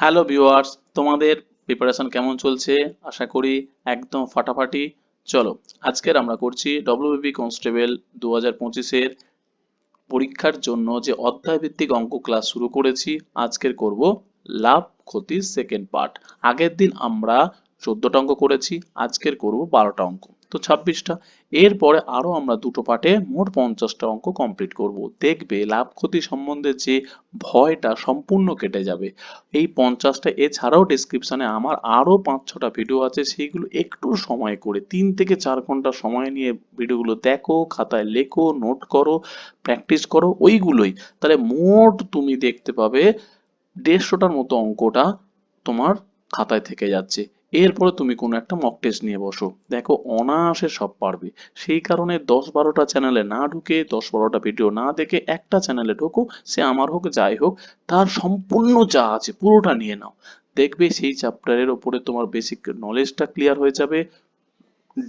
Hello viewers তোমাদের preparation কেমন চলছে? আশা করি একদম ফাটাফাটি। চলো, আজকের আমরা করছি ডব্লিউবিপি কনস্টেবল দু হাজার পঁচিশের পরীক্ষার জন্য যে অধ্যায় ভিত্তিক অঙ্ক ক্লাস শুরু করেছি, আজকের করব লাভ, ক্ষতির সেকেন্ড পার্ট আগের দিন আমরা চোদ্দটা অঙ্ক করেছি, আজকের করব বারোটা অঙ্ক। তো ছাব্বিশটা। এরপরে আরও আমরা দুটো পার্টে মোট পঞ্চাশটা অঙ্ক কমপ্লিট করব। দেখবে লাভ ক্ষতি সম্বন্ধে যে ভয়টা সম্পূর্ণ কেটে যাবে। এই পঞ্চাশটা এছাড়াও ডেসক্রিপশনে আমার আরও পাঁচ ছটা ভিডিও আছে, সেইগুলো একটু সময় করে, তিন থেকে চার ঘণ্টা সময় নিয়ে ভিডিওগুলো দেখো, খাতায় লেখো নোট করো প্র্যাকটিস করো, ওইগুলোই। তাহলে মোট তুমি দেখতে পাবে দেড়শোটার মতো অঙ্কটা তোমার খাতায় থেকে যাচ্ছে। এরপরে তুমি কোনো একটা মক টেস্ট নিয়ে বসো। দেখো, অনায়াসে সব পারবে। সেই কারণে দশ বারোটা চ্যানেলে না ঢুকে, দশ বারোটা ভিডিও না দেখে একটা চ্যানেলে ঢোকো, সে আমার হোক, যাই হোক, তার সম্পূর্ণ যা আছে পুরোটা নিয়ে নাও। দেখবে সেই চ্যাপ্টারের ওপরে তোমার বেসিক নলেজটা ক্লিয়ার হয়ে যাবে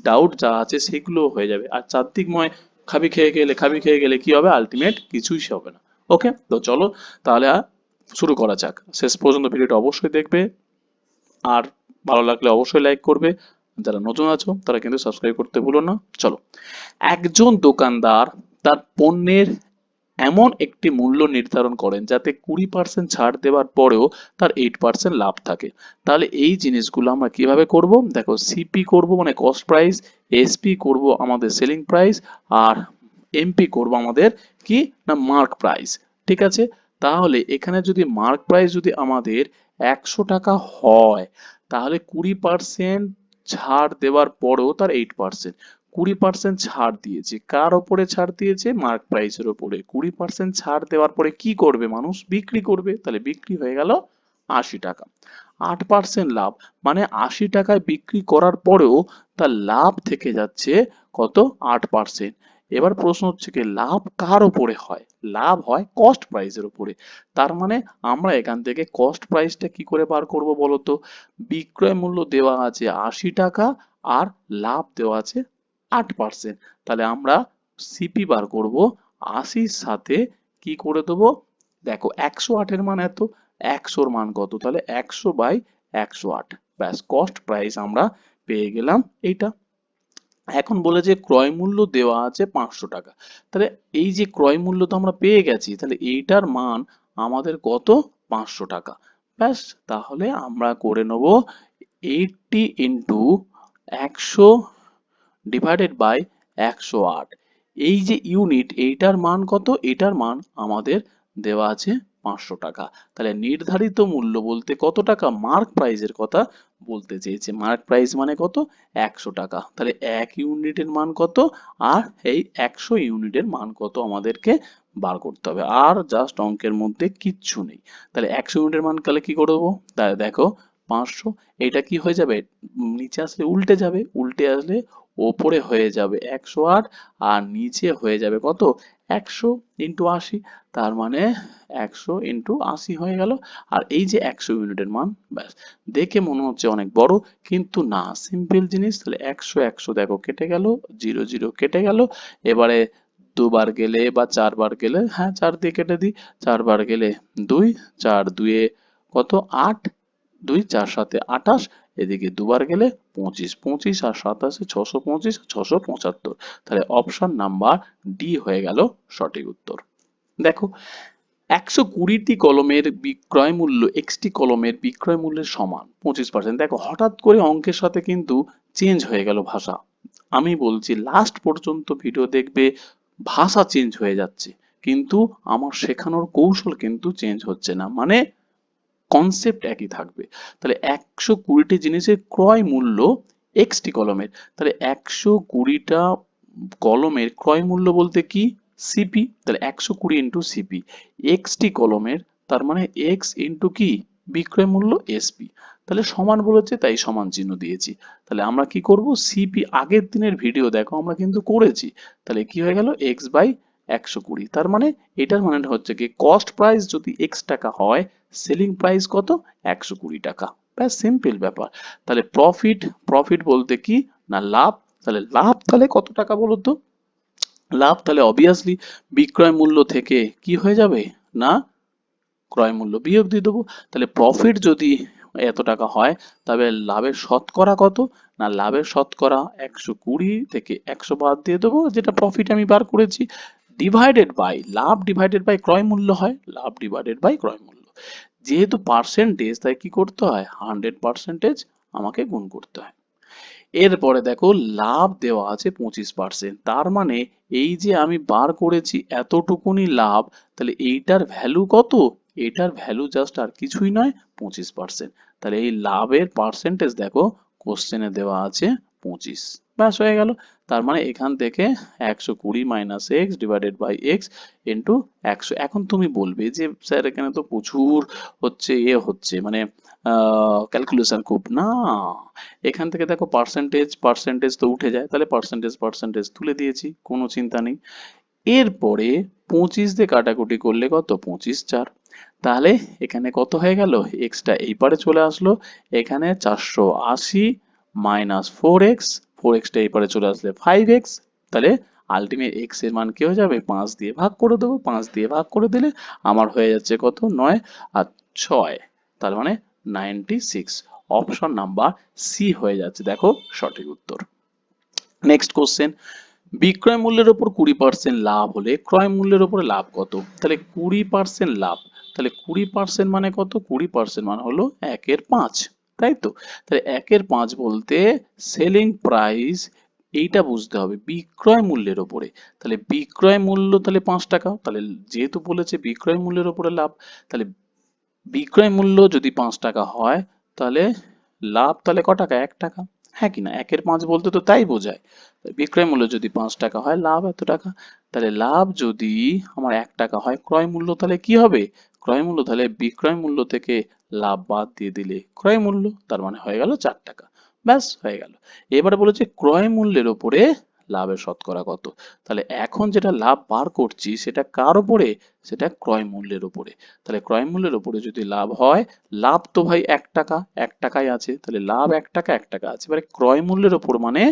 ডাউট যা আছে সেগুলো হয়ে যাবে। আর চারদিকময় খাবি খেয়ে গেলে, খাবি খেয়ে গেলে কি হবে? আলটিমেট কিছুই হবে না। ওকে? তো চলো, তাহলে শুরু করা যাক। শেষ পর্যন্ত ভিডিওটা অবশ্যই দেখবে। আর ভালো লাগলে অবশ্যই লাইক করবে। যারা নতুন আছো, তারা কিন্তু সাবস্ক্রাইব করতে ভুলো না। চলো, একজন দোকানদার তার পণ্যের এমন একটি মূল্য নির্ধারণ করেন যাতে কুড়ি পার্সেন্ট ছাড় দেওয়ার পরেও তার এইট পার্সেন্ট লাভ থাকে। তাহলে এই জিনিসগুলো আমরা কীভাবে করব? দেখো সিপি করব মানে কস্ট প্রাইস এসপি করব আমাদের সেলিং প্রাইস আর এমপি করব আমাদের কি? না মার্ক প্রাইস ঠিক আছে? তাহলে এখানে যদি মার্ক প্রাইস যদি আমাদের একশো টাকা হয় তাহলে কুড়ি পার্সেন্ট ছাড় দেওয়ার পরেও তার এইট পার্সেন্ট কুড়ি পার্সেন্ট ছাড় দিয়েছে। কার ওপরে ছাড় দিয়েছে? মার্ক প্রাইসের ওপরে। কুড়ি পার্সেন্ট ছাড় দেওয়ার পরে কি করবে মানুষ? বিক্রি করবে। তাহলে বিক্রি হয়ে গেল আশি টাকা। আট পার্সেন্ট লাভ। মানে আশি টাকায় বিক্রি করার পরেও তার লাভ থেকে যাচ্ছে কত? আট পার্সেন্ট এবার প্রশ্ন হচ্ছে কি, লাভ কার ওপরে হয়? লাভ হয় কস্ট প্রাইসের উপরে। তার মানে আমরা এখান থেকে কস্ট প্রাইসটা কি করে বার করব বলতো? বিক্রয় মূল্য দেওয়া আছে আশি টাকা আর লাভ দেওয়া আছে আট পার্সেন্ট তাহলে আমরা সিপি বার করব আশির সাথে কি করে দেবো? দেখো একশো আটের মান এত, একশোর মান কত? তাহলে একশো বাই একশো আট। ব্যাস কস্ট প্রাইস আমরা পেয়ে গেলাম এইটা। এখন বলে যে ক্রয় মূল্য দেওয়া আছে পাঁচশো টাকা। তাহলে এই যে ক্রয় মূল্য তো আমরা পেয়ে গেছি, তাহলে এইটার মান আমাদের কত? পাঁচশো টাকা। ব্যাস, তাহলে আমরা করে নেব এইটটি ইন্টু একশো ডিভাইডেড বাই একশো আট। এই যে ইউনিট, এইটার মান কত? এটার মান আমাদের দেওয়া আছে পাঁচশো টাকা। তাহলে নির্ধারিত মূল্য বলতে কত টাকা? মার্ক প্রাইসের কথা বলতে চেয়েছে। মার্ক প্রাইস মানে কত? একশো টাকা। তাহলে এক ইউনিটের মান কত? আর এই একশো ইউনিটের মান কত আমাদেরকে বার করতে হবে। আর জাস্ট অঙ্কের মধ্যে কিচ্ছু নেই। তাহলে একশো ইউনিটের মান তাহলে কি করব? তাহলে দেখো, পাঁচশো এটা কি হয়ে যাবে? নিচে আসলে উল্টে যাবে। উল্টে আসলে ওপরে হয়ে যাবে একশো আট আর নিচে হয়ে যাবে কত? একশো ইন্টু আশি। তার মানে একশো ইন্টু আশি হয়ে গেল। আর এই যে একশো ইউনিটের মান, ব্যাস। দেখে মনে হচ্ছে অনেক বড়, কিন্তু না, সিম্পল জিনিস। তাহলে একশো একশো দেখো, কেটে গেল, জিরো জিরো কেটে গেল। এবারে দুবার গেলে বা চারবার গেলে হ্যাঁ চার দিয়ে কেটে দিই। চারবার গেলে দুই, চার দুয়ে কত? আট। দুই, চার সাথে আঠাশ, এদিকে দুবার গেলে পঁচিশ পঁচিশ আর সাতাশে ছশো পঁচিশ, ছশো পঁচাত্তর। তাহলে অপশন নাম্বার ডি হয়ে গেল সঠিক উত্তর। দেখো, একশো কুড়িটি কলমের বিক্রয় মূল্য এক্সটি কলমের বিক্রয় মূল্যের সমান পঁচিশ পার্সেন্ট দেখো, হঠাৎ করে অঙ্কের সাথে কিন্তু চেঞ্জ হয়ে গেল ভাষা। আমি বলছি লাস্ট পর্যন্ত ভিডিও দেখবে ভাষা চেঞ্জ হয়ে যাচ্ছে, কিন্তু আমার শেখানোর কৌশল কিন্তু চেঞ্জ হচ্ছে না। মানে কনসেপ্ট একই থাকবে। তাহলে একশো কুড়িটি জিনিসের ক্রয় মূল্য এক্সটি কলমের। তাহলে একশো কুড়িটা কলমের ক্রয় মূল্য বলতে কি? সিপি তাহলে একশো কুড়ি ইন্টু সিপি এক্সটি কলমের, তার মানে এক্স ইন্টু কি? বিক্রয় মূল্য এসপি তাহলে সমান বলেছে, তাই সমান চিহ্ন দিয়েছি। তাহলে আমরা কি করব? সিপি আগের দিনের ভিডিও দেখো, আমরা কিন্তু করেছি। তাহলে কি হয়ে গেল? এক্স বাই একশো কুড়ি। তার মানে এটার মানে হচ্ছে কি কস্ট প্রাইস যদি এক্স টাকা হয় সেলিং প্রাইস কত? একশো কুড়ি টাকা। ব্যাস সিম্পল ব্যাপার। তাহলে প্রফিট প্রফিট বলতে কি? না, লাভ। তাহলে লাভ তাহলে কত টাকা বলো তো? লাভ তাহলে অবভিয়াসলি বিক্রয় মূল্য থেকে কি হয়ে যাবে? না, ক্রয় মূল্য বিয়োগ দিয়ে দেবো। তাহলে প্রফিট যদি এত টাকা হয়, তবে লাভের শতকরা কত? না, লাভের শতকরা একশো কুড়ি থেকে একশো বাদ দিয়ে দেবো, যেটা প্রফিট আমি বার করেছি। ডিভাইডেড বাই লাভ ডিভাইডেড বাই ক্রয় মূল্য হয়, লাভ ডিভাইডেড বাই ক্রয় মূল্য। যেহেতু পার্সেন্টেজ তাই কি করতে হয়? হান্ড্রেড পার্সেন্টেজ আমাকে গুণ করতে হয়। এরপরে দেখো, লাভ দেওয়া আছে পঁচিশ পার্সেন্ট তার মানে এই যে আমি বার করেছি এতটুকুনি লাভ, তাহলে এইটার ভ্যালু কত? এটার ভ্যালু জাস্ট আর কিছুই নয়, পঁচিশ পার্সেন্ট তাহলে এই লাভের পার্সেন্টেজ দেখো কোশ্চেনে দেওয়া আছে পঁচিশ। ব্যাস হয়ে গেল। তার মানে এখান থেকে একশো কুড়ি minus x divided by x into একশো। এখন তুমি বলবে যে, স্যার, এখানে তো প্রচুর হচ্ছে এ হচ্ছে মানে ক্যালকুলেশন খুব। না, এখান থেকে দেখো পার্সেন্টেজ পার্সেন্টেজ তো উঠে যায়। তাহলে পার্সেন্টেজ পার্সেন্টেজ তুলে দিয়েছি, কোনো চিন্তা নেই। এরপরে পঁচিশ দিয়ে কাটাকুটি করলে কত? পঁচিশ চার। তাহলে এখানে কত হয়ে গেল? এক্সটা এই পারে চলে আসলো। এখানে চারশো আশি মাইনাস ফোর এক্স ফোর এক্সটা এই পারে চলে আসলে ফাইভ এক্স তাহলে আলটিমেট এক্সের মান কি হয়ে যাবে? পাঁচ দিয়ে ভাগ করে দেবো। পাঁচ দিয়ে ভাগ করে দিলে আমার হয়ে যাচ্ছে কত? নয় আর ছয়, তার মানে ninety six option number C হয়ে যাচ্ছে। দেখো সঠিক উত্তর। নেক্সট কোশ্চেন বিক্রয় মূল্যের উপর কুড়ি পার্সেন্ট লাভ হলে ক্রয় মূল্যের উপরে লাভ কত? তাহলে কুড়ি পার্সেন্ট লাভ। তাহলে কুড়ি পার্সেন্ট মানে কত? কুড়ি পার্সেন্ট মানে হলো একের পাঁচ। তাই তো? তাহলে একের পাঁচ বলতে সেলিং প্রাইস এইটা বুঝতে হবে বিক্রয় মূল্যের উপরে তাহলে বিক্রয় মূল্য তাহলে পাঁচ টাকা, তাহলে যেহেতু বলেছে বিক্রয় মূল্যের উপরে লাভ, তাহলে বিক্রয় মূল্য যদি পাঁচ টাকা হয়, তাহলে লাভ তাহলে ক টাকা? এক টাকা। হ্যাঁ কিনা একের পাঁচ বলতে তো তাই বোঝায়। বিক্রয় মূল্য যদি পাঁচ টাকা হয়, লাভ এত টাকা। তাহলে লাভ যদি আমার এক টাকা হয়, ক্রয় মূল্য তাহলে কি হবে? ক্রয় মূল্য তাহলে বিক্রয় মূল্য থেকে লাভ বাদ দিয়ে দিলে ক্রয় মূল্য তার মানে হয়ে গেল চার টাকা। ব্যাস, হয়ে গেল। এবারে বলেছে ক্রয় মূল্যের উপরে লাভের শতকরা কত? তাহলে এখন যেটা লাভ বার করছি সেটা কার উপরে সেটা ক্রয় মূল্যের উপরে তাহলে ক্রয় মূল্যের উপরে যদি লাভ হয়, লাভ তো ভাই এক টাকা, এক টাকাই আছে। তাহলে লাভ এক টাকা এক টাকা আছে। এবারে ক্রয় মূল্যের উপর মানে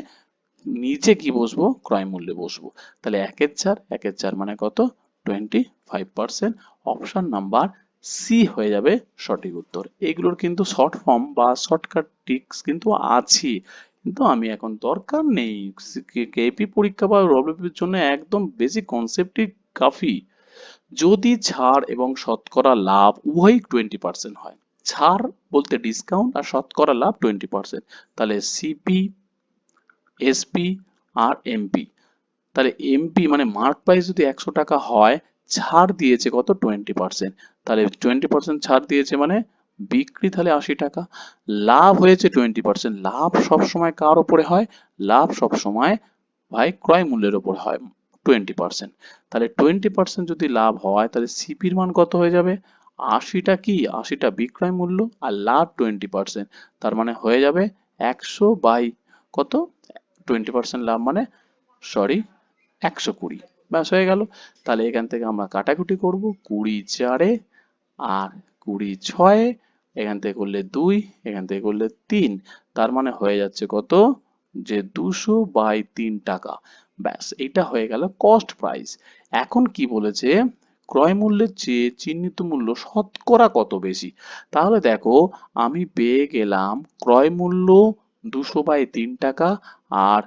নিচে কি বসবো? ক্রয় মূল্যে বসবো। তাহলে একের চার একের চার মানে কত? Twenty five percent option number C হয়ে যাবে সঠিক উত্তর। এগুলোর কিন্তু শর্ট ফর্ম বা শর্টকাট টিক্স কিন্তু আছে। কিন্তু আমি এখন দরকার নেই। কেপি পরীক্ষা বা ডব্লিউপির জন্য একদম বেসিক কনসেপ্টই কাফি। যদি ছাড় এবং শতকরা লাভ উভয়ই টোয়েন্টি পার্সেন্ট হয়। ছাড় বলতে ডিসকাউন্ট আর শতকরা লাভ টোয়েন্টি পার্সেন্ট তাহলে সিপি এসপি আর এমপি তাহলে এমপি মানে মার্ক প্রাইস যদি একশো টাকা হয় ছাড় দিয়েছে কত? টোয়েন্টি পার্সেন্ট তাহলে টোয়েন্টি পার্সেন্ট ছাড় দিয়েছে মানে বিক্রি তাহলে আশি টাকা। লাভ হয়েছে টোয়েন্টি পার্সেন্ট লাভ সবসময় কার ওপরে হয়? লাভ সবসময় ভাই ক্রয় মূল্যের উপর হয় টোয়েন্টি পার্সেন্ট তাহলে টোয়েন্টি পার্সেন্ট যদি লাভ হয়, তাহলে সিপির মান কত হয়ে যাবে? আশিটা কি? আশিটা বিক্রয় মূল্য আর লাভ টোয়েন্টি পার্সেন্ট তার মানে হয়ে যাবে একশো বাই কত? টোয়েন্টি পার্সেন্ট লাভ মানে সরি একশো কুড়ি। ব্যাস হয়ে গেল। তাহলে এখান থেকে আমরা কাটাকুটি করব কুড়ি চারে আর কুড়ি ছয়ে এখান থেকে করলে দুই, এখান থেকে করলে তিন। তার মানে হয়ে যাচ্ছে কত? যে দুশো বাই তিন টাকা। ব্যাস, এটা হয়ে গেল কস্ট প্রাইস এখন কি বলেছে? ক্রয় মূল্যের চেয়ে চিহ্নিত মূল্য শতকরা কত বেশি? তাহলে দেখো, আমি পেয়ে গেলাম ক্রয় মূল্য দুশো বাই তিন টাকা আর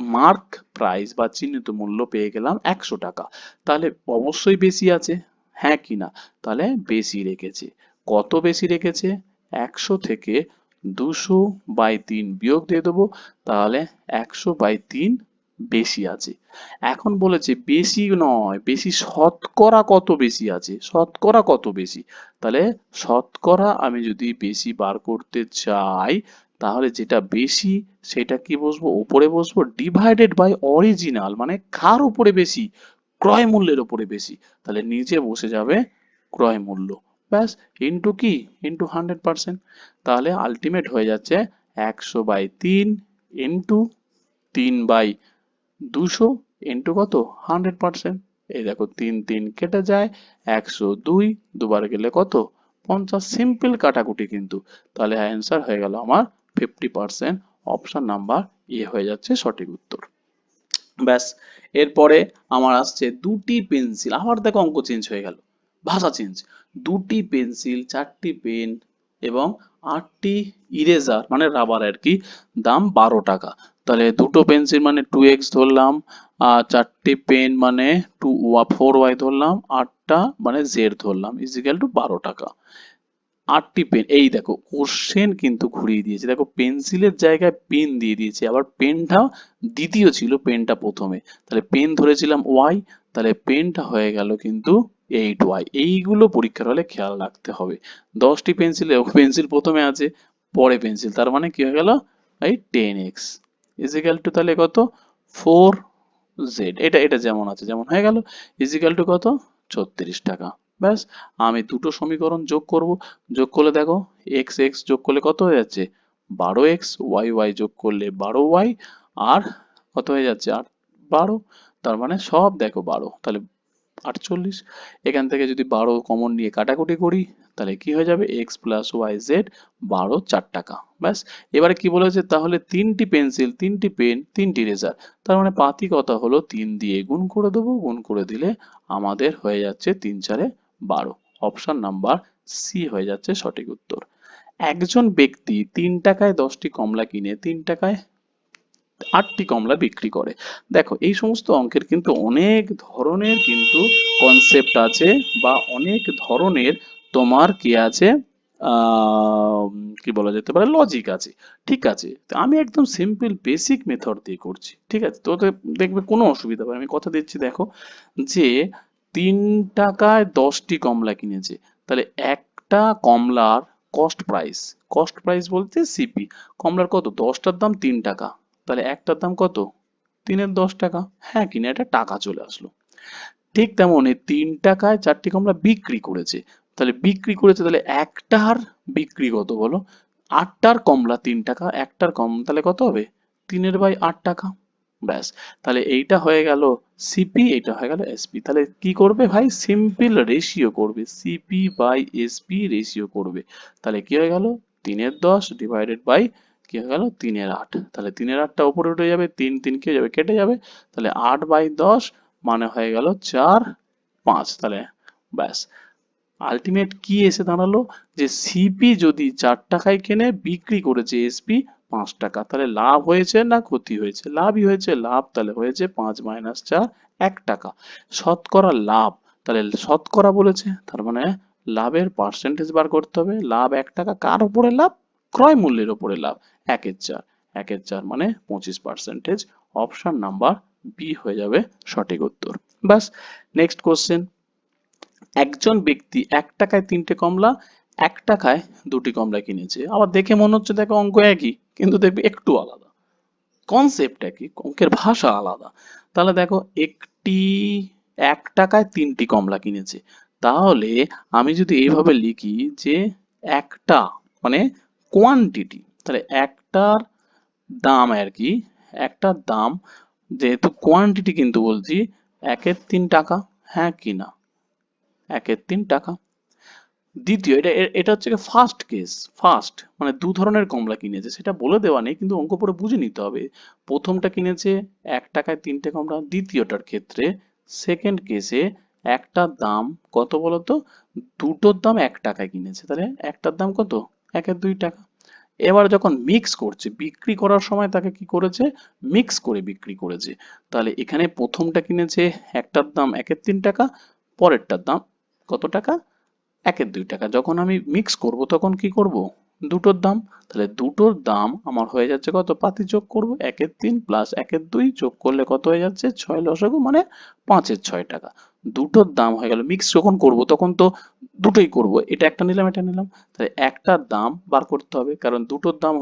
মার্ক প্রাইস বা চিহ্নিত মূল্য পেয়ে গেলাম একশো টাকা। তাহলে অবশ্যই বেশি আছে? হ্যাঁ কি না? তাহলে বেশি রেখেছে। কত বেশি রেখেছে? একশো থেকে দুশো বাই তিন বিয়োগ দিয়ে দেবো, তাহলে একশো বাই তিন বেশি আছে। এখন বলেছে বেশি নয়, বেশি শতকরা কত বেশি আছে? শতকরা কত বেশি? তাহলে শতকরা আমি যদি বেশি বার করতে চাই তাহলে যেটা বেশি, সেটা কি বসবো? উপরে বসবো? ডিভাইডেড বাই অরিজিনাল মানে কার উপরে বেশি? ক্রয় মূল্যের উপরে বেশি। তাহলে নিচে বসে যাবে ক্রয় মূল্য। ব্যাস ইন্টু কি? ইন্টু হান্ড্রেড পার্সেন্ট তাহলে আলটিমেট হয়ে যাচ্ছে একশো বাই তিন ইন্টু তিন বাই দুশো ইন্টু কত? হান্ড্রেড পার্সেন্ট এই দেখো, তিন তিন কেটে যায় একশো দুই, দুবার গেলে কত? পঞ্চাশ। সিম্পল কাটাকুটি কিন্তু। তাহলে অ্যান্সার হয়ে গেল আমার fifty percent option number A হয়ে যাচ্ছে সঠিক উত্তর। ব্যাস, এরপরে আমার আসছে দুটি পেন্সিল। আবার দেখো অঙ্ক চেঞ্জ হয়ে গেল। ভাষা চেঞ্জ দুটি পেন্সিল, চারটি পেন এবং আটটি ইরেজার মানে রাবার আর কি, দাম বারো টাকা। তাহলে দুটো পেন্সিল মানে টু এক্স ধরলাম, আর চারটি পেন মানে টু ফোর ওয়াই ধরলাম, আটটা মানে জেড ধরলাম ইজিক্যাল টু বারো টাকা। আটটি পেন এই দেখো কোশ্চেন কিন্তু ঘুরিয়ে দিয়েছে। দেখো পেন্সিলের জায়গায় পেন দিয়ে দিয়েছে। আবার পেনটা দ্বিতীয় ছিল পেনটা প্রথমে। তাহলে পেন ধরেছিলাম ওয়াই তাহলে পেনটা হয়ে গেল কিন্তু এইট ওয়াই এইগুলো পরীক্ষার হলে খেয়াল রাখতে হবে। দশটি পেন্সিলে পেন্সিল প্রথমে আছে, পরে পেন্সিল তার মানে কি হয়ে গেল? এই টেন এক্স ইজিক্যাল টু তাহলে কত? ফোর জেড এটা এটা যেমন আছে, যেমন হয়ে গেল। ইজিক্যাল টু কত? ছত্রিশ টাকা। ব্যাস, আমি দুটো সমীকরণ যোগ করব। যোগ করলে দেখো এক্স এক্স যোগ করলে কত হয়ে যাচ্ছে? বারো এক্স ওয়াই ওয়াই যোগ করলে বারো ওয়াই আর কত হয়ে যাচ্ছে? আর বারো। তার মানে সব দেখো বারো। তাহলে আটচল্লিশ। এখান থেকে যদি বারো কমন নিয়ে কাটাকুটি করি, তাহলে কি হয়ে যাবে? এক্স প্লাস ওয়াই জেড বারো, চার টাকা। ব্যাস, এবারে কি বলেছে? তাহলে তিনটি পেন্সিল, তিনটি পেন, তিনটি রেজার। তার মানে পাতি কথা হলো? তিন দিয়ে গুণ করে দেবো। গুণ করে দিলে আমাদের হয়ে যাচ্ছে তিন চারে বারো। অপশন নাম্বার সি হয়ে যাচ্ছে সঠিক উত্তর। একজন ব্যক্তি তিন টাকায় দশটি কমলা কিনে, তিন টাকায় আটটি কমলা বিক্রি করে। দেখো, এই সমস্ত অঙ্কের কিন্তু অনেক ধরনের কিন্তু কনসেপ্ট আছে বা অনেক ধরনের তোমার কি আছে কি বলা যেতে পারে লজিক আছে। ঠিক আছে আমি একদম সিম্পল বেসিক মেথড দিয়ে করছি। ঠিক আছে তোতে দেখবে কোনো অসুবিধা হবে আমি কথা দিচ্ছি, দেখো, যে তিন টাকায় দশটি কমলা কিনেছে। তাহলে একটা কমলার কস্ট প্রাইস কস্ট প্রাইস বলতে সিপি কমলার কত? দশটার দাম তিন টাকা। তাহলে একটার দাম কত? তিনের দশ টাকা। হ্যাঁ কিনে এটা টাকা চলে আসলো। ঠিক তেমনই তিন টাকায় চারটি কমলা বিক্রি করেছে। তাহলে বিক্রি করেছে, তাহলে একটার বিক্রি কত বলো? আটটার কমলা তিন টাকা, একটার কম, তাহলে কত হবে? তিনের বাই আট টাকা। ব্যাস। তাহলে এইটা হয়ে গেল সিপি এটা হয়ে গেল এসপি তাহলে কি করবে ভাই? সিম্পল রেশিও করবে। সিপি বাই এসপি রেশিও করবে। তাহলে কি হয়ে গেল? তিনের দশ ডিভাইডেড বাই কি হয়ে গেল? তিনের আট। তাহলে তিনের আটটা উপরে উঠে যাবে, তিন তিন কি যাবে, কেটে যাবে। তাহলে আট বাই দশ মানে হয়ে গেল চার পাঁচ। তাহলে ব্যাস। আলটিমেট কি এসে দাঁড়াল? যে সিপি যদি চার টাকায় কেনে বিক্রি করেছে এসপি পাঁচ টাকা। তাহলে লাভ হয়েছে না ক্ষতি হয়েছে? লাভই হয়েছে, লাভ তাহলে হয়েছে পাঁচ মাইনাস চার, এক টাকা। শতকরা লাভ, তাহলে শতকরা বলেছে, তার মানে লাভের পার্সেন্টেজ বার করতে হবে। লাভ এক টাকা, কার উপরে লাভ? ক্রয় মূল্যের উপরে লাভ। একের চার একের চার মানে পঁচিশ পার্সেন্টেজ অপশন নাম্বার বি হয়ে যাবে সঠিক উত্তর। বাস নেক্সট কোশ্চেন একজন ব্যক্তি এক টাকায় তিনটে কমলা, এক টাকায় দুটি কমলা কিনেছে। আবার দেখে মনে হচ্ছে দেখো অঙ্ক একই। কিন্তু দেখবে একটু আলাদা। কনসেপ্ট একই, অঙ্কের ভাষা আলাদা। তাহলে দেখো, একটি, এক টাকায় তিনটি কমলা কিনেছে। তাহলে আমি যদি এইভাবে লিখি যে একটা মানে কোয়ান্টিটি তাহলে একটার দাম আর কি, একটার দাম, যেহেতু কোয়ান্টিটি কিন্তু বলছি, একের তিন টাকা হ্যাঁ কি না? একের তিন টাকা। দ্বিতীয়, এটা এটা হচ্ছে ফার্স্ট কেস ফার্স্ট মানে দু ধরনের কমলা কিনেছে, সেটা বলে দেওয়া নেই, কিন্তু অঙ্ক পরে বুঝে নিতে হবে। প্রথমটা কিনেছে এক টাকায় তিনটে কমলা, দ্বিতীয়টার ক্ষেত্রে সেকেন্ড কেসে একটার দাম কত বলতো? দুটোর দাম এক টাকায় কিনেছে, তাহলে একটার দাম কত? একের দুই টাকা। এবার যখন মিক্স করছে, বিক্রি করার সময় তাকে কি করেছে? মিক্স করে বিক্রি করেছে। তাহলে এখানে প্রথমটা কিনেছে একটার দাম একের তিন টাকা, পরেরটার দাম কত টাকা? একের দুই টাকা। যখন আমি মিক্স করব, তখন কি করব? দুটোর দাম। তাহলে দুটোর দাম আমার হয়ে যাচ্ছে কত? পাতি যোগ করব, একের তিন প্লাস একের দুই যোগ করলে কত হয়ে যাচ্ছে? ছয় লসাগু মানে পাঁচের ছয় টাকা। দুটোর দাম হয়ে গেল। মিক্স যখন করব, তখন তো দুটোই করব। এটা একটা নিলাম, এটা নিলাম। তাহলে একটার দাম বার করতে হবে, কারণ দুটোর দাম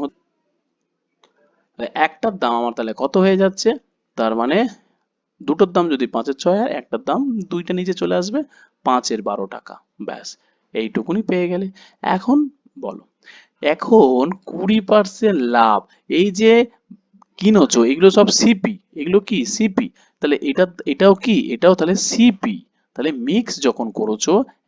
একটার দাম আমার তাহলে কত হয়ে যাচ্ছে? তার মানে দুটোর দাম যদি পাঁচের ছয় হয়, একটার দাম দুইটা নিচে চলে আসবে, পাঁচের বারো টাকা। ব্যাস। এইটুকুনি পেয়ে গেলে। এখন বলো, এখন কুড়ি পার্সেন্ট লাভ, এই যে কিনোছো, এগুলো সব সিপি এগুলো কি? সিপি তাহলে এটা, এটাও কি? এটাও তাহলে সিপি তাহলে মিক্স যখন করেছ,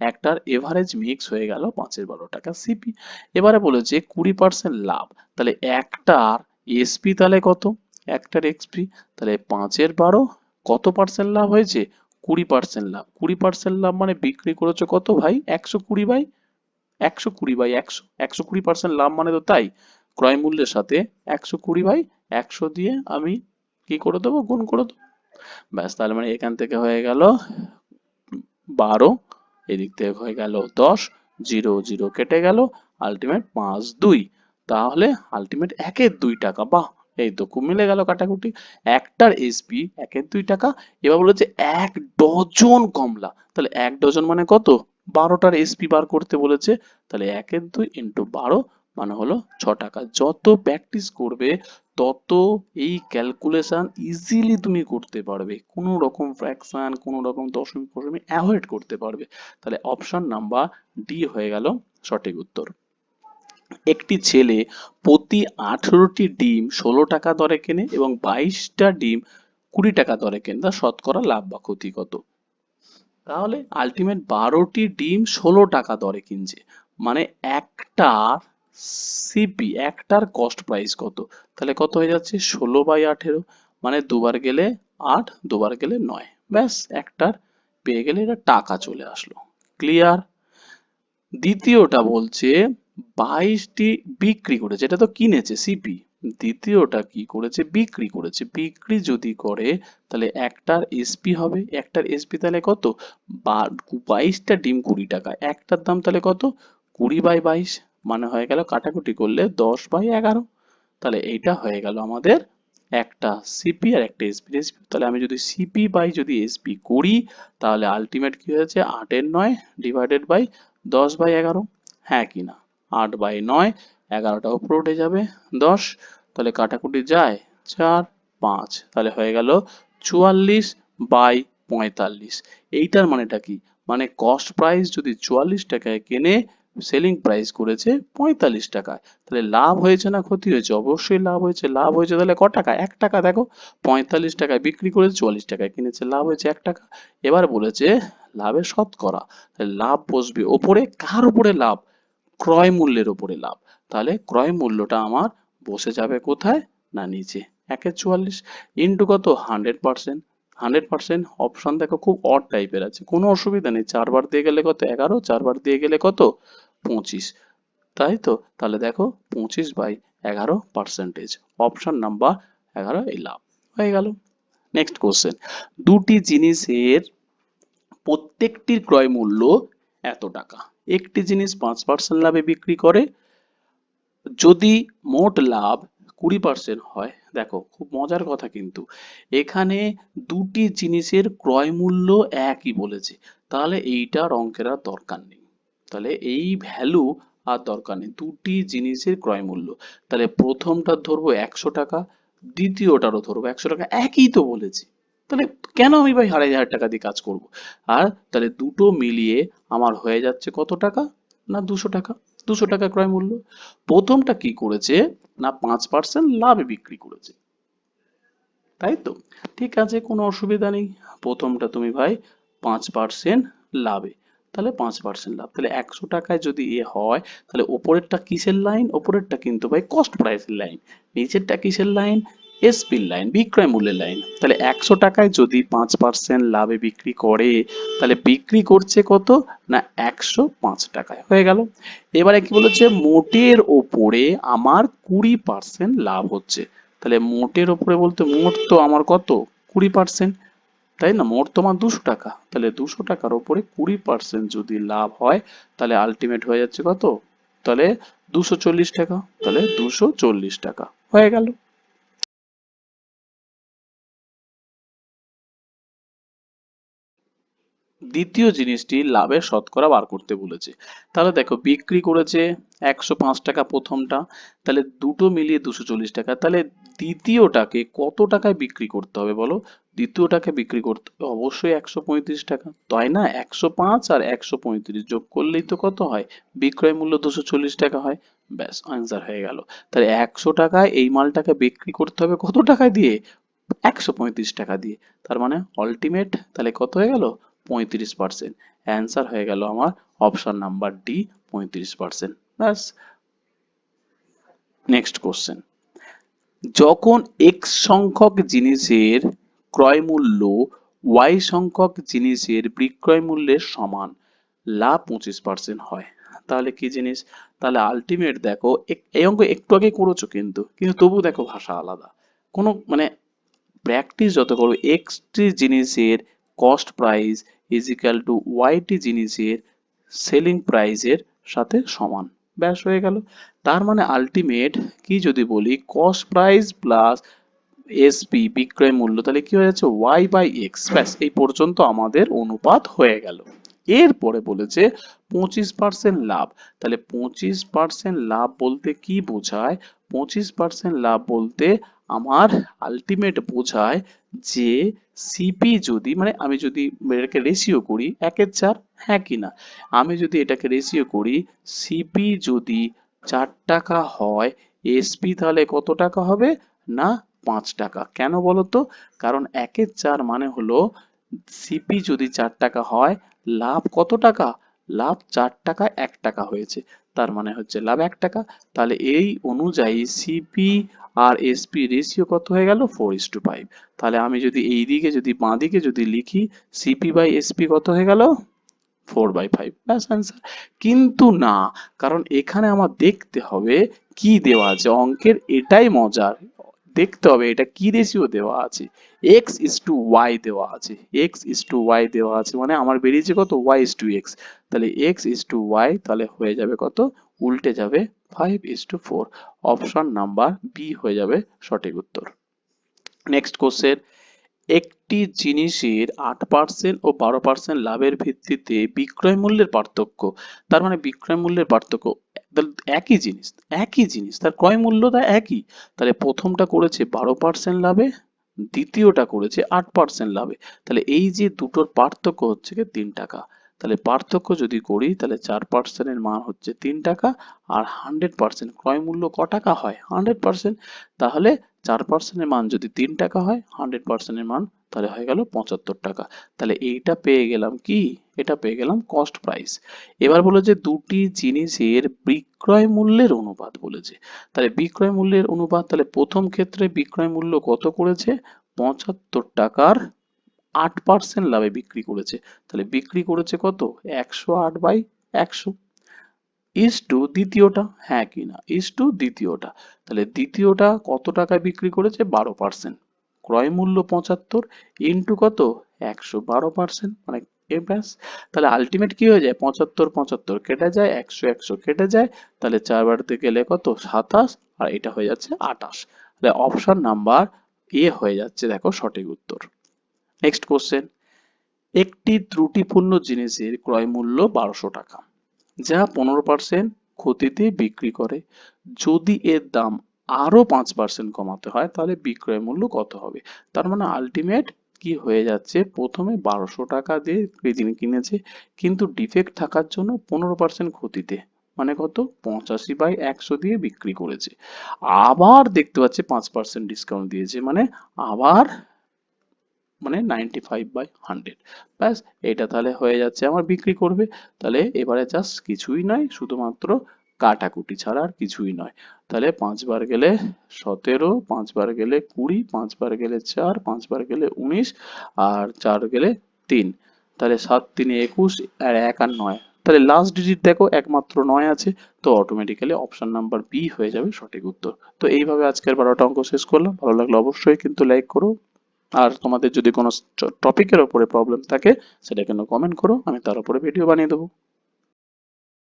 একটার এভারেজ মিক্স হয়ে গেল পাঁচের বারো টাকা সিপি এবারে বলেছে কুড়ি পার্সেন্ট লাভ, তাহলে একটার এসপি তাহলে কত? একটার এক্সপি তাহলে পাঁচের বারো, কত পার্সেন্ট লাভ হয়েছে? কুড়ি পার্সেন্ট লাভ। কুড়ি পার্সেন্ট লাভ মানে বিক্রি করেছ কত ভাই? একশো কুড়ি বাই একশো কুড়ি বাই একশো। একশো কুড়ি পার্সেন্ট লাভ মানে তো তাই। ক্রয় মূল্যের সাথে একশো কুড়ি বাই একশো দিয়ে আমি কি করে দেবো? গুণ করে দেবো। ব্যাস, তাহলে মানে এখান থেকে হয়ে গেল বারো, এদিক থেকে হয়ে গেল দশ, জিরো জিরো কেটে গেল আলটিমেট পাঁচ, দুই। তাহলে আলটিমেট একের দুই টাকা, বাহ! এই তো মিলে গেল কাটাকুটি। একটার এসপি এক একের দুই টাকা। এবার বলেছে এক ডজন কমলা। তাহলে এক ডজন মানে কত? বারোটার এসপি বার করতে বলেছে। তাহলে একের দুই ইন্টু বারো মানে হলো ছ টাকা। যত প্র্যাকটিস করবে, তত এই ক্যালকুলেশন ইজিলি তুমি করতে পারবে। কোনো রকম ফ্র্যাকশন কোনো রকম দশমিক ফশমিক অ্যাভয়েড করতে পারবে। তাহলে অপশন নাম্বার ডি হয়ে গেল সঠিক উত্তর। একটি ছেলে প্রতি আঠেরোটি ডিম ষোলো টাকা দরে কেনে এবং বাইশটা ডিম কুড়ি টাকা দরে কেনে। তার শতকরা লাভ বা ক্ষতি কত? তাহলে আলটিমেট বারোটি ডিম ষোলো টাকা দরে কিনছে। মানে একটা সিপি একটার কস্ট প্রাইস কত? তাহলে কত হয়ে যাচ্ছে? ষোলো বাই আঠেরো। মানে দুবার গেলে আট, দুবার গেলে নয়। ব্যাস, একটার পেয়ে গেলে এটা টাকা চলে আসলো। ক্লিয়ার দ্বিতীয়টা বলছে বাইশটি বিক্রি করেছে এটা তো কিনেছে সিপি দ্বিতীয়টা কি করেছে? বিক্রি করেছে। বিক্রি যদি করে, তাহলে একটার এসপি হবে। একটার এসপি তাহলে কত? বাইশটা ডিম কুড়ি টাকা। একটার দাম তাহলে কত? কুড়ি বাই বাইশ। মানে হয়ে গেল কাটাকুটি করলে দশ বাই এগারো। তাহলে এইটা হয়ে গেল আমাদের একটা সিপি আর একটা এসপি এসপি তাহলে আমি যদি সিপি বাই যদি এসপি করি, তাহলে আলটিমেট কি হয়েছে? আটের নয় ডিভাইডেড বাই দশ বাই এগারো। হ্যাঁ কি না? আট বাই নয় এগারোটা উপরে উঠে যাবে দশ। তাহলে কাটাকুটি যায় চার, পাঁচ। তাহলে হয়ে গেল চুয়াল্লিশ বাই পঁয়তাল্লিশ। এইটার মানেটা কি? মানে কস্ট প্রাইস যদি চুয়াল্লিশ টাকায় কেনে সেলিং প্রাইস করেছে পঁয়তাল্লিশ টাকায়। তাহলে লাভ হয়েছে না ক্ষতি হয়েছে? অবশ্যই লাভ হয়েছে। লাভ হয়েছে তাহলে ক টাকা? এক টাকা, দেখো। পঁয়তাল্লিশ টাকায় বিক্রি করেছে, চুয়াল্লিশ টাকায় কিনেছে। লাভ হয়েছে এক টাকা। এবার বলেছে, লাভের শতকরা। লাভ বসবে। ওপরে কার উপরে লাভ? ক্রয় মূল্যের উপরে লাভ। তাহলে ক্রয় মূল্যটা আমার বসে যাবে কোথায়? না নিচে। একে চুয়াল্লিশ ইন্টু কত? Hundred percent hundred percent option দেখো খুব অড টাইপের আছে। কোনো অসুবিধা নেই। চারবার দিয়ে গেলে কত? এগারো। চারবার দিয়ে গেলে কত? পঁচিশ। তাই তো? তাহলে দেখো পঁচিশ বাই এগারো পার্সেন্টেজ অপশন নাম্বার এগারো এই লাভ। হয়ে গেল। নেক্সট কোশ্চেন দুটি জিনিসের প্রত্যেকটির ক্রয় মূল্য এত টাকা? একটি জিনিস পাঁচ পার্সেন্ট লাভে বিক্রি করে, যদি মোট লাভ কুড়ি পার্সেন্ট হয়, দেখো খুব মজার কথা কিন্তু, এখানে দুটি জিনিসের ক্রয় মূল্য একই বলেছে, তাহলে এইটার অঙ্কের আর দরকার নেই, তাহলে এই ভ্যালু আর দরকার নেই, দুটি জিনিসের ক্রয় মূল্য, তাহলে প্রথমটা ধরবো একশো টাকা, দ্বিতীয়টারও ধরবো একশো টাকা, একই তো বলেছে, তাহলে কেন আমি ভাই আড়াই হাজার টাকা দিয়ে কাজ করব? আর তাহলে দুটো মিলিয়ে আমার হয়ে যাচ্ছে কত টাকা? না, দুশো টাকা। দুশো টাকা ক্রয় মূল্য। প্রথমটা কি করেছে? না, পাঁচ পার্সেন্ট লাভে বিক্রি করেছে। তাই তো? ঠিক আছে, কোনো অসুবিধা নেই। প্রথমটা তুমি ভাই পাঁচ পার্সেন্ট লাভে। তাহলে পাঁচ পার্সেন্ট লাভ। তাহলে একশো টাকায় যদি এ হয়, তাহলে ওপরেরটা কিসের লাইন? ওপরেরটা কিন্তু ভাই কস্ট প্রাইসের লাইন। নিচেরটা কিসের লাইন? এসপির লাইন বিক্রয় মূল্যের লাইন তাহলে একশো টাকায় যদি পাঁচ পার্সেন্ট লাভে বিক্রি করে, তাহলে বিক্রি করছে কত? না, একশো পাঁচ টাকায় হয়ে গেল। এবারে কি বলেছে? মোটের ওপরে আমার কুড়ি পার্সেন্ট লাভ হচ্ছে। তাহলে মোটের ওপরে বলতে মোট তো আমার কত? কুড়ি পার্সেন্ট তাই না? মোট তোমার দুশো টাকা। তাহলে দুশো টাকার ওপরে কুড়ি পার্সেন্ট যদি লাভ হয়, তাহলে আলটিমেট হয়ে যাচ্ছে কত? তাহলে দুশো চল্লিশ টাকা। তাহলে দুশো চল্লিশ টাকা হয়ে গেল। দ্বিতীয় জিনিসটি লাভের শতকরা বার করতে বলেছে। তাহলে দেখো, বিক্রি করেছে একশো পাঁচ টাকা প্রথমটা, তাহলে দুটো মিলিয়ে দুশো চল্লিশ টাকা, তাহলে দ্বিতীয়টাকে কত টাকায় বিক্রি করতে হবে বলো? দ্বিতীয়টাকে বিক্রি করতে হবে অবশ্যই একশো পঁয়ত্রিশ টাকা। তাই না? একশো পাঁচ আর একশো পঁয়ত্রিশ যোগ করলেই তো কত হয়? বিক্রয় মূল্য দুশো চল্লিশ টাকা হয়। ব্যাস আনসার হয়ে গেল। তাহলে একশো টাকায় এই মালটাকে বিক্রি করতে হবে কত টাকায় দিয়ে? একশো পঁয়ত্রিশ টাকা দিয়ে। তার মানে অল্টিমেট তাহলে কত হয়ে গেল? পঁয়ত্রিশ পার্সেন্ট অ্যান্সার হয়ে গেল আমার অপশন নাম্বার ডি পঁয়ত্রিশ পার্সেন্ট ব্যাস। নেক্সট কোশ্চেন যখন x সংখ্যক জিনিসের ক্রয় মূল্য y সংখ্যক জিনিসের বিক্রয় মূল্যের সমান, লাভ পঁচিশ পার্সেন্ট হয়। তাহলে কি জিনিস? তাহলে আলটিমেট দেখো এই অঙ্ক একটু আগে করেছ কিন্তু কিন্তু তবু দেখো ভাষা আলাদা। কোনো মানে প্র্যাকটিস যত করবে এক্স টি জিনিসের cost price is equal to y টি জিনিসের সেলিং প্রাইসের সাথে সমান। ব্যাস, হয়ে গেল। তার মানে আলটিমেট কি যদি বলি কস্ট প্রাইস প্লাস এসপি বিক্রয় মূল্য, তাহলে কি হয়ে যাচ্ছে? ওয়াই বাই এক্স ব্যাস, এই পর্যন্ত আমাদের অনুপাত হয়ে গেল। এরপরে বলেছে পঁচিশ পার্সেন্ট লাভ। তাহলে পঁচিশ পার্সেন্ট লাভ বলতে কি বোঝায়? পঁচিশ পার্সেন্ট লাভ বলতে আমার আলটিমেট বোঝায় যে সিপি যদি মানে আমি যদি এটাকে রেশিও করি একের চার হ্যাঁ কি না? আমি যদি এটাকে রেশিও করি সিপি যদি চার টাকা হয় এসপি তাহলে কত টাকা হবে? না, পাঁচ টাকা। কেন বলো তো কারণ একের চার মানে হলো সিপি যদি চার টাকা হয়, লাভ কত টাকা? লাভ চার টাকা, এক টাকা হয়েছে। তার মানে হচ্ছে লাভ এক টাকা। তাহলে এই অনুযায়ী সিপি আর এসপি রেশিও কত হয়ে গেল? ফোর ইস টু ফাইভ তাহলে আমি যদি এই দিকে, যদি বাঁ দিকে যদি লিখি সিপি বাই এসপি কত হয়ে গেল? ফোর বাই ফাইভ ব্যাস অ্যান্সার কিন্তু না, কারণ এখানে আমার দেখতে হবে কি দেওয়া আছে। অঙ্কের এটাই মজার। দেখতে হবে এটা কি রেশিও দেওয়া আছে। এক্স ইস টু ওয়াই দেওয়া আছে। এক্স ইস টু ওয়াই দেওয়া আছে মানে আমার বেরিয়েছে কত? ওয়াই ইস টু এক্স তাহলে এক্স ইস টু ওয়াই তাহলে হয়ে যাবে কত? উল্টে যাবে five is to four option number B হয়ে যাবে সঠিক উত্তর। নেক্সট কোশ্চেন একটি জিনিসের আট পার্সেন্ট ও বারো পার্সেন্ট লাভের ভিত্তিতে বিক্রয় মূল্যের পার্থক্য। তার মানে বিক্রয় মূল্যের পার্থক্য একই জিনিস একই জিনিস, তার ক্রয় মূল্যটা একই। তাহলে প্রথমটা করেছে বারো পার্সেন্ট লাভে, দ্বিতীয়টা করেছে আট পার্সেন্ট লাভে। তাহলে এই যে দুটোর পার্থক্য হচ্ছে কি তিন টাকা। তাহলে পার্থক্য যদি করি, তাহলে চার পার্সেন্টের মান হচ্ছে তিন টাকা আর হান্ড্রেড পার্সেন্ট ক্রয় মূল্য ক টাকা হয়? হান্ড্রেড পার্সেন্ট তাহলে চার পার্সেন্টের মান যদি তিন টাকা হয় হান্ড্রেড পার্সেন্টের মান তাহলে হয়ে গেল পঁচাত্তর টাকা। তাহলে এইটা পেয়ে গেলাম কি? এটা পেয়ে গেলাম কস্ট প্রাইস এবার বলো যে দুটি জিনিসের বিক্রয় মূল্যের অনুপাত বলেছে। তাহলে বিক্রয় মূল্যের অনুপাত, তাহলে প্রথম ক্ষেত্রে বিক্রয় মূল্য কত করেছে? পঁচাত্তর টাকার আট পার্সেন্ট লাভে বিক্রি করেছে। তাহলে বিক্রি করেছে কত? একশো আট বাই একশো। ইস টু দ্বিতীয়টা হ্যাঁ কি না? ইস টু দ্বিতীয়টা। তাহলে দ্বিতীয়টা কত টাকায় বিক্রি করেছে? বারো পার্সেন্ট ক্রয় মূল্য পঁচাত্তর ইন্টু কত? একশো বারো পার্সেন্ট মানে এ ব্যাস। তাহলে আলটিমেট কি হয়ে যায়? পঁচাত্তর পঁচাত্তর কেটে যায়, একশো একশো কেটে যায়। তাহলে চার বারোতে গেলে কত? সাতাশ। আর এটা হয়ে যাচ্ছে আটাশ। তাহলে অপশন নাম্বার এ হয়ে যাচ্ছে, দেখো সঠিক উত্তর। নেক্সট কোশ্চেন একটি ত্রুটিপূর্ণ জিনিসের ক্রয় মূল্য বারোশো টাকা, যা পনেরো পার্সেন্ট ক্ষতিতে বিক্রি করে। যদি এর দাম আরও পাঁচ পার্সেন্ট কমাতে হয়, তাহলে বিক্রয় মূল্য কত হবে? তার মানে আলটিমেট কি হয়ে যাচ্ছে? প্রথমে বারোশো টাকা দিয়ে তিনি কিনেছে, কিন্তু ডিফেক্ট থাকার জন্য পনেরো পার্সেন্ট ক্ষতিতে। মানে কত? পঁচাশি বাই একশো দিয়ে বিক্রি করেছে। আবার দেখতে পাচ্ছে পাঁচ পার্সেন্ট ডিসকাউন্ট দিয়েছে। মানে আবার মানে নাইনটি ফাইভ বাই হান্ড্রেড ব্যাস, এটা তাহলে হয়ে যাচ্ছে। আমার বিক্রি করবে। তাহলে এবারে জাস্ট কিছুই নয় শুধুমাত্র কাটাকুটি ছাড়া আর কিছুই নয়। তাহলে পাঁচবার গেলে সতেরো, পাঁচবার গেলে কুড়ি, পাঁচবার গেলে চার, পাঁচবার গেলে উনিশ আর চার গেলে তিন। তাহলে সাত, তিনে একুশ আর এক আর নয়। তাহলে লাস্ট ডিজিট দেখো, একমাত্র নয় আছে, তো অটোমেটিক্যালি অপশন নাম্বার বি হয়ে যাবে সঠিক উত্তর। তো এইভাবে আজকের বারোটা অঙ্ক শেষ করলাম। ভালো লাগলে অবশ্যই কিন্তু লাইক করো। আর তোমাদের যদি কোনো টপিকের ওপরে প্রবলেম থাকে, সেটা কিন্তু কমেন্ট করো, আমি তার উপরে ভিডিও বানিয়ে দেবো।